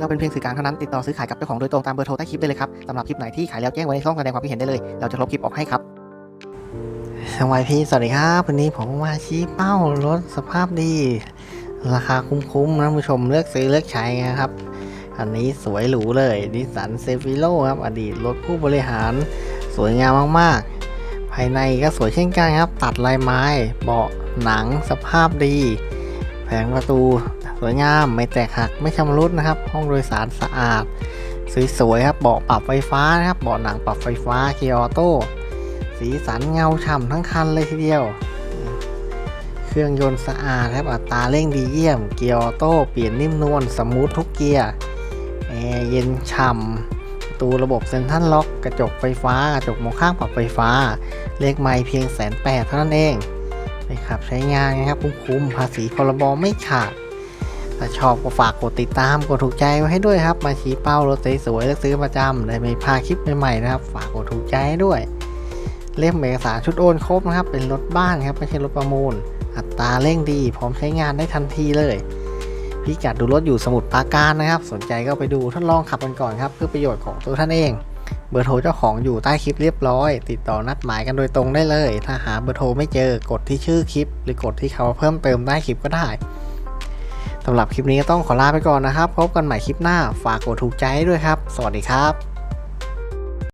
เราเป็นเพียงสื่อกลางเท่านั้นติดต่อซื้อขายกับเจ้าของโดยตรงตามเบอร์โทรใต้คลิปได้เลยครับสำหรับคลิปไหนที่ขายแล้วแจ้งไว้ในช่องแสดงความคิดเห็นได้เลย เราจะลบคลิปออกให้ครับสวัสดีสวัสดีครับวันนี้ผมมาชี้เป้ารถสภาพดี ราคาคุ้มๆนะท่านผู้ชมเลือกซื้อเลือกใช้นะครับ อันนี้สวยหรูเลยนิสสันเซฟิโลครับอดีตรถผู้บริหารสวยงามมากๆ ภายในก็สวยเช่นกันครับ ตัดลายไม้ เบาะหนังสภาพดี แผงประตู สวยงามไม่แตกหักไม่ชำรุดนะครับ ห้องโดยสารสะอาด สวยๆครับเบาะปรับไฟฟ้านะครับเบาะหนังปรับไฟฟ้าเกียร์ออโต้สีสันเงาฉ่ำทั้งคันเลยทีเดียว เครื่องยนต์สะอาดครับอัตราเร่งดีเยี่ยม เกียร์ออโต้เปลี่ยนนิ่มนวลสมูททุกเกียร์แอร์เย็นฉ่ำประตูระบบเซ็นทรัลล็อกกระจกไฟฟ้ากระจกมองข้างปรับไฟฟ้า เลขไม่เพียงแสนแปดเท่านั้นเองไปขับใช้งานนะครับคุ้มๆภาษีพรบไม่ขาด ถ้าชอบก็ฝากกดติดตามกดถูกใจไว้ให้ด้วยครับ มาชี้เป้ารถสวยๆและซื้อประจำได้ไม่พลาดคลิปใหม่ๆนะครับ ฝากกดถูกใจให้ด้วย เล่มเอกสารชุดโอนครบนะครับ เป็นรถบ้านครับไม่ใช่รถประมูล อัตราเร่งดี พร้อมใช้งานได้ทันทีเลยพิกัดดูรถอยู่สมุทรปราการนะครับ สนใจก็ไปดูทดลองขับกันก่อนครับ เพื่อประโยชน์ของตัวท่านเอง เบอร์โทรเจ้าของอยู่ใต้คลิปเรียบร้อย ติดต่อนัดหมายกันโดยตรงได้เลย ถ้าหาเบอร์โทรไม่เจอกดที่ชื่อคลิป หรือกดที่เขาเพิ่มเติมใต้คลิปก็ได้ สำหรับคลิปนี้ก็ต้องขอลาไปก่อนนะครับ พบกันใหม่คลิปหน้า ฝากกดถูกใจด้วยครับ สวัสดีครับ